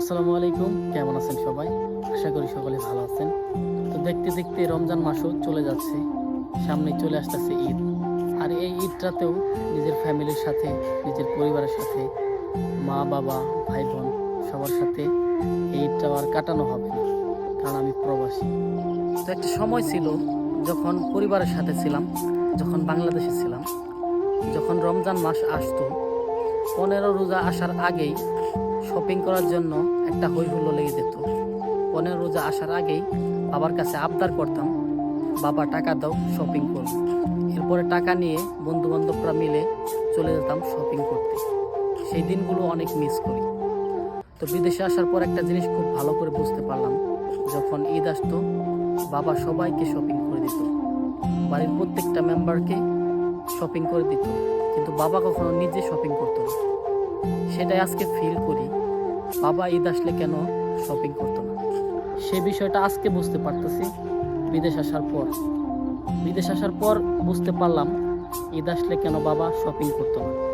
আসসালামু আলাইকুম। কেমন আছেন সবাই? আশা করি সকলে ভালো আছেন। তো দেখতে দেখতে রমজান মাসও চলে যাচ্ছে। সামনে চলে আসতেছে ঈদ। আর এই ঈদটাতেও নিজের ফ্যামিলির সাথে, নিজের পরিবারের সাথে, মা, বাবা ভাই বোন সবার সাথে এই ঈদটাও আর কাটানো হবে কারণ আমি প্রবাসী। তো একটা সময় ছিল যখন পরিবারের সাথে ছিলাম, যখন বাংলাদেশে ছিলাম, যখন রমজান মাস আসতো, পনেরো রোজা আসার আগেই শপিং করার জন্য একটা হই হুল্লো লেগে যেত। পনেরো রোজা আসার আগেই বাবার কাছে আবদার করতাম, বাবা, টাকা দাও শপিং করব। এরপরে টাকা নিয়ে বন্ধু বান্ধবরা মিলে চলে যেতাম শপিং করতে। সেই দিনগুলো অনেক মিস করি। তো বিদেশে আসার পর একটা জিনিস খুব ভালো করে বুঝতে পারলাম, যখন ঈদ আসতো, বাবা সবাইকে শপিং করে দিত। বাড়ির প্রত্যেকটা মেম্বারকে শপিং করে দিত, কিন্তু বাবা কখনো নিজে শপিং করতো না। সেটাই আজকে ফিল করি। বাবা ঈদ আসলে কেন শপিং করতো না? সে বিষয়টা আজকে বুঝতে পারতেছি। বিদেশ আসার পর। বিদেশ আসার পর বুঝতে পারলাম, ঈদ আসলে কেন বাবা শপিং করতো না?